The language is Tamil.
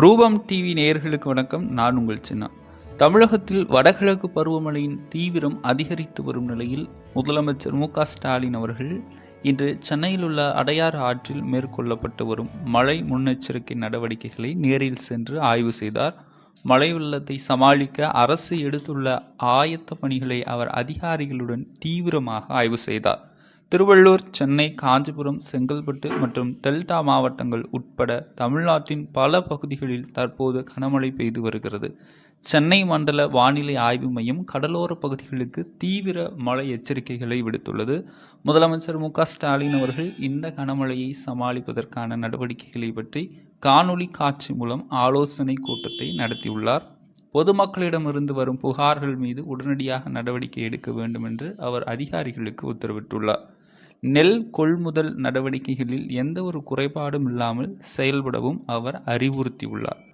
ரூபம் டிவி நேயர்களுக்கு வணக்கம். நான் உங்கள் சின்ன. தமிழகத்தில் வடகிழக்கு பருவமழையின் தீவிரம் அதிகரித்து வரும் நிலையில் முதலமைச்சர் மு ஸ்டாலின் அவர்கள் இன்று சென்னையில் உள்ள அடையாறு ஆற்றில் மேற்கொள்ளப்பட்டு வரும் மழை முன்னெச்சரிக்கை நடவடிக்கைகளை நேரில் சென்று ஆய்வு செய்தார். மழை வெள்ளத்தை சமாளிக்க அரசு எடுத்துள்ள ஆயத்த பணிகளை அவர் அதிகாரிகளுடன் தீவிரமாக ஆய்வு செய்தார். திருவள்ளூர் சென்னை காஞ்சிபுரம் செங்கல்பட்டு மற்றும் டெல்டா மாவட்டங்கள் உட்பட தமிழ்நாட்டின் பல பகுதிகளில் தற்போது கனமழை பெய்து வருகிறது. சென்னை மண்டல வானிலை ஆய்வு மையம் கடலோர பகுதிகளுக்கு தீவிர மழை எச்சரிக்கைகளை விடுத்துள்ளது. முதலமைச்சர் மு ஸ்டாலின் அவர்கள் இந்த கனமழையை சமாளிப்பதற்கான நடவடிக்கைகளை பற்றி காணொளி காட்சி மூலம் ஆலோசனை கூட்டத்தை நடத்தியுள்ளார். பொதுமக்களிடமிருந்து வரும் புகார்கள் மீது உடனடியாக நடவடிக்கை எடுக்க வேண்டும் என்று அவர் அதிகாரிகளுக்கு உத்தரவிட்டுள்ளார். நெல் கொள்முதல் நடவடிக்கைகளில் எந்த ஒரு குறைபாடும் இல்லாமல் செயல்படவும் அவர் அறிவுறுத்தியுள்ளார்.